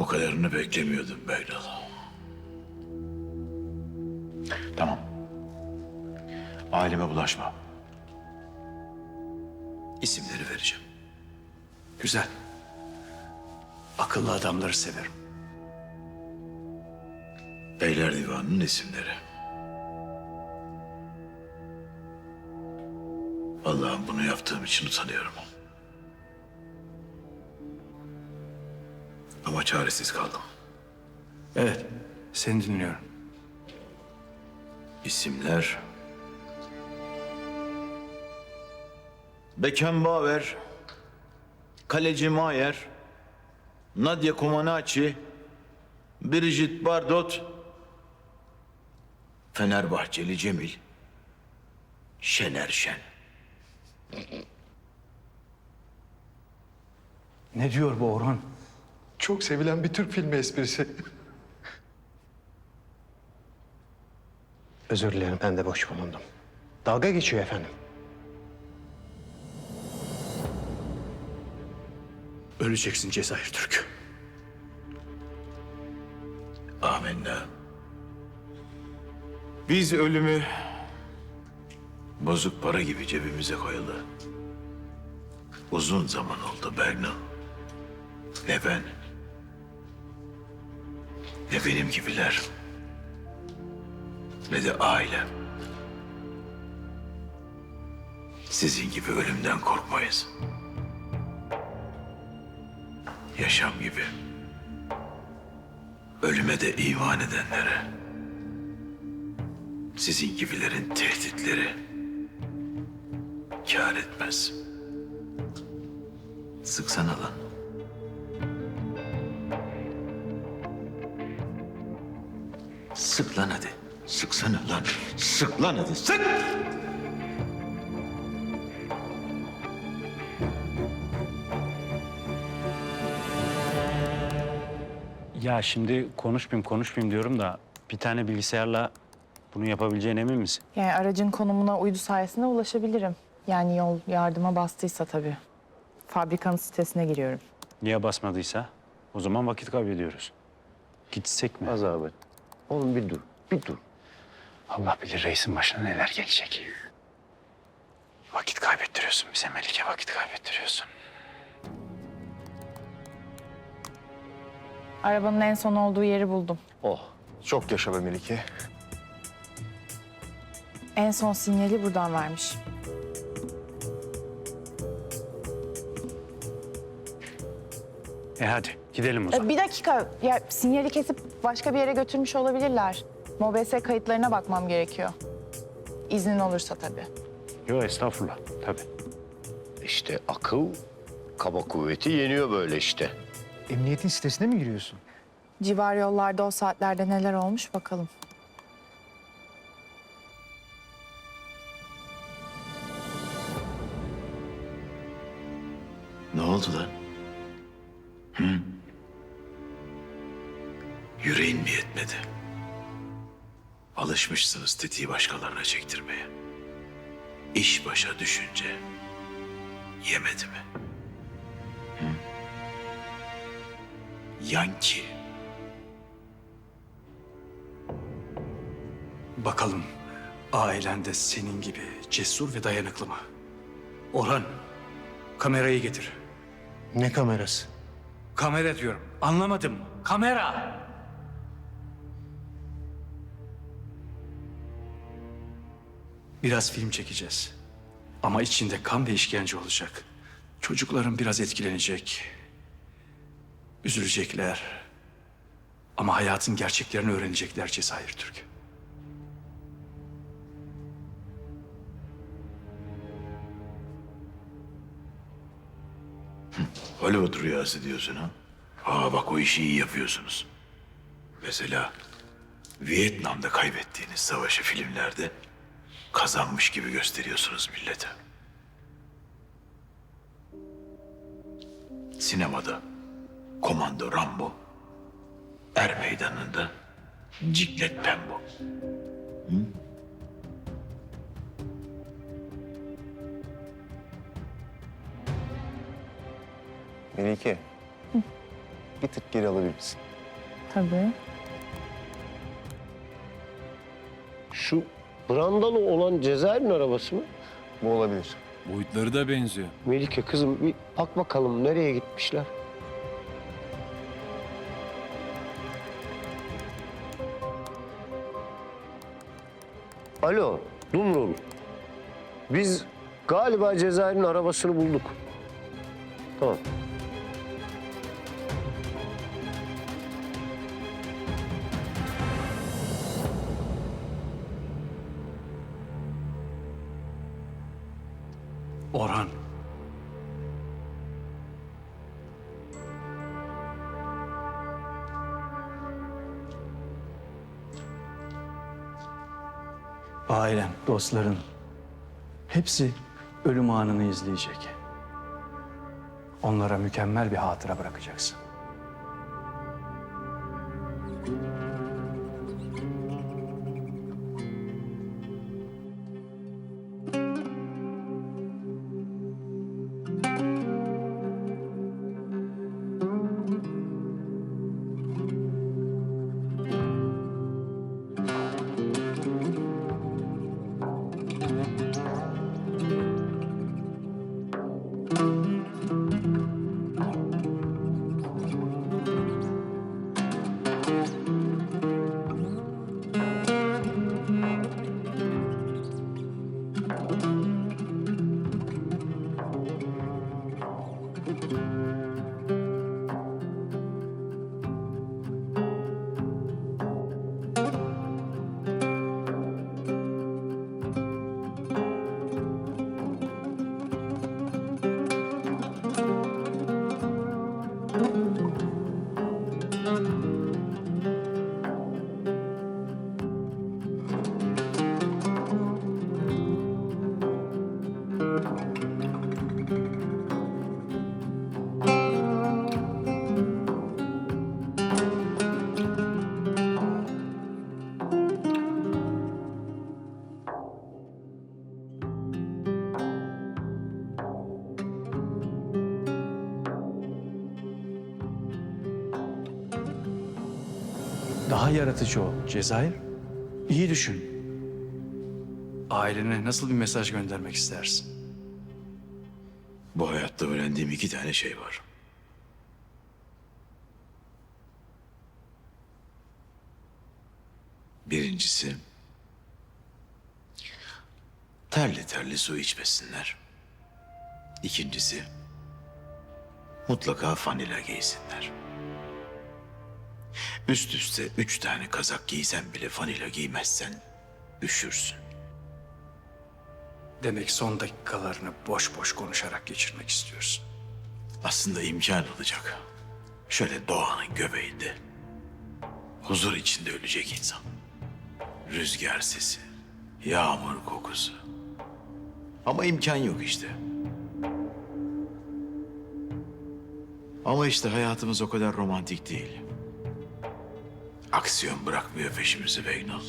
Bu kadarını beklemiyordum Beynal. Tamam. Aileme bulaşma. İsimleri vereceğim. Güzel. Akıllı adamları severim. Beyler Divanı'nın isimleri. Allah'ım bunu yaptığım için utanıyorum. Ama çaresiz kaldım. Evet, seni dinliyorum. İsimler Beckenbauer, Kaleci Mayer, Nadia Comaneci, Brigitte Bardot, Fenerbahçeli Cemil, Şener Şen. Ne diyor bu Orhan? Çok sevilen bir Türk filmi esprisi. Özür dilerim ben de boş bulundum. Dalga geçiyor efendim. Öleceksin Cezayir Türk. Amenna. biz ölümü Bozuk para gibi cebimize koyalı. Uzun zaman oldu Berna. Ne ben, ne benim gibiler, ne de ailem. Sizin gibi ölümden korkmayız. Yaşam gibi. Ölüme de iman edenlere. Sizin gibilerin tehditleri kâr etmez. Sıksana lan. Sık lan hadi. Sıksana lan. Sık lan hadi. Sık! Ya şimdi konuşmayayım konuşmayayım diyorum da bir tane bilgisayarla bunu yapabileceğine emin misin? Yani aracın konumuna uydu sayesinde ulaşabilirim. Yani yol yardıma bastıysa tabii. Fabrikanın sitesine giriyorum. Niye basmadıysa? O zaman vakit kaybediyoruz. Gitsek mi? Azabet. Oğlum bir dur, bir dur. Allah bilir reisin başına neler gelecek. Vakit kaybettiriyorsun bize Melike vakit kaybettiriyorsun. Arabanın en son olduğu yeri buldum. Oh, çok yaşa be Melike. En son sinyali buradan vermiş. E hadi gidelim o zaman. Ee, Bir dakika. Ya sinyali kesip başka bir yere götürmüş olabilirler. MOBS kayıtlarına bakmam gerekiyor. İznin olursa tabii. Yok estağfurullah tabii. İşte akıl kaba kuvveti yeniyor böyle işte. Emniyetin sitesine mi giriyorsun? Civar yollarda o saatlerde neler olmuş bakalım. Ne oldu lan? Hı? Yüreğin mi yetmedi? Alışmışsınız tetiği başkalarına çektirmeye. İş başa düşünce yemedi mi? Hı? Yanki. Bakalım ailen de senin gibi cesur ve dayanıklı mı? Orhan, kamerayı getir. Ne kamerası? Kamera diyorum. Anlamadım. Kamera. Biraz film çekeceğiz. Ama içinde kan ve işkence olacak. Çocukların biraz etkilenecek. Üzülecekler. Ama hayatın gerçeklerini öğrenecekler Cezayir Türk. Hollywood rüyası diyorsun ha? Aa bak o işi iyi yapıyorsunuz. Mesela Vietnam'da kaybettiğiniz savaşı filmlerde kazanmış gibi gösteriyorsunuz millete. Sinemada Komando Rambo, Er Meydanı'nda Ciklet Pembo. Melike. bir tık geri alabilir misin? Tabii. Şu brandalı olan Cezayir'in arabası mı? Bu olabilir. Boyutları da benziyor. Melike kızım bir bak bakalım nereye gitmişler. Alo, Dumrul. Biz galiba Cezayir'in arabasını bulduk. Tamam. Orhan. Ailen, dostların hepsi ölüm anını izleyecek. Onlara mükemmel bir hatıra bırakacaksın. Bye. Daha yaratıcı ol Cezayir. İyi düşün. Ailene nasıl bir mesaj göndermek istersin? Bu hayatta öğrendiğim iki tane şey var. Birincisi, terli terli su içmesinler. İkincisi, mutlaka fanila giysinler. Üst üste üç tane kazak giysen bile fanila giymezsen üşürsün. Demek son dakikalarını boş boş konuşarak geçirmek istiyorsun. Aslında imkan olacak. Şöyle doğanın göbeğinde. Huzur içinde ölecek insan. Rüzgar sesi, yağmur kokusu. Ama imkan yok işte. Ama işte hayatımız o kadar romantik değil. Aksiyon bırakmıyor peşimizi Beynal.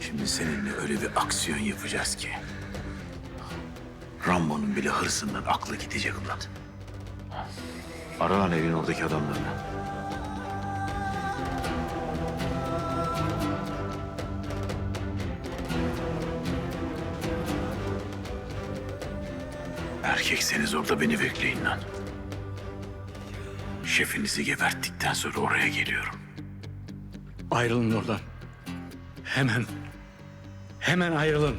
Şimdi seninle öyle bir aksiyon yapacağız ki... Rambo'nun bile hırsından aklı gidecek ulan. Ara lan evin oradaki adamlarını. Erkekseniz orada beni bekleyin lan. Şefinizi geberttikten sonra oraya geliyorum. Ayrılın oradan. Hemen. Hemen ayrılın.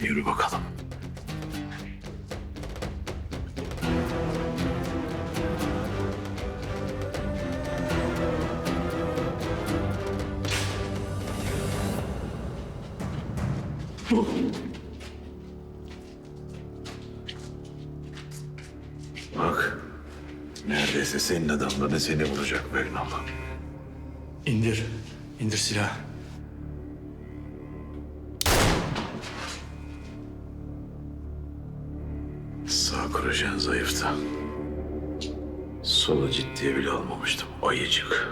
Yürü bakalım. Bak, neredeyse senin adamların seni vuracak Begnal. İndir. İndir silahı. Akrojen zayıftı. Solu ciddiye bile almamıştım. Ayıcık.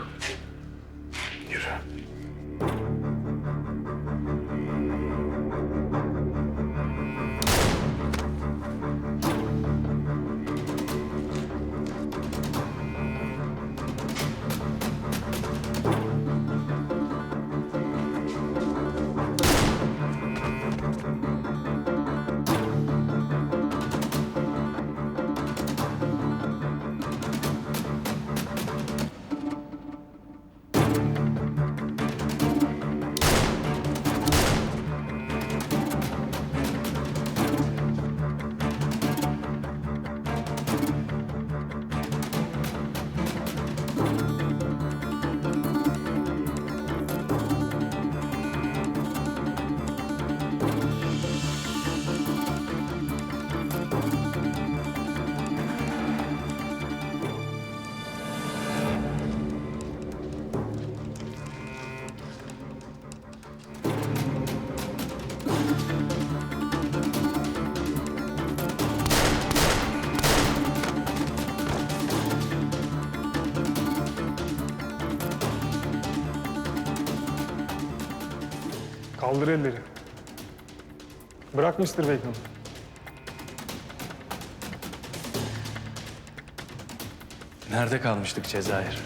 Kaldır elleri. Bırak Mr. Beckham. Nerede kalmıştık Cezayir?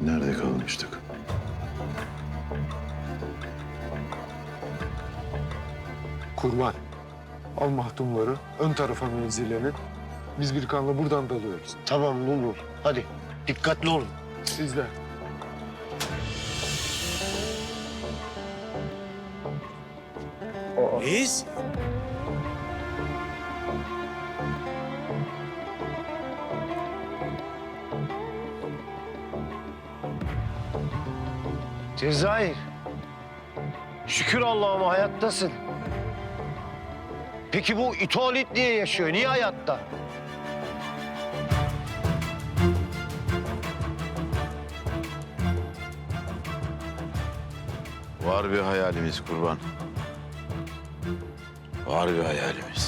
Nerede kalmıştık? Kurban. Al mahtumları ön tarafa mevzilenin. Biz bir kanla buradan dalıyoruz. Tamam Lulu. Hadi dikkatli olun. Sizler. Reis. Cezayir. Şükür Allah'ıma hayattasın. Peki bu İtolit niye yaşıyor? Niye hayatta? Var bir hayalimiz kurban. Var bir hayalimiz.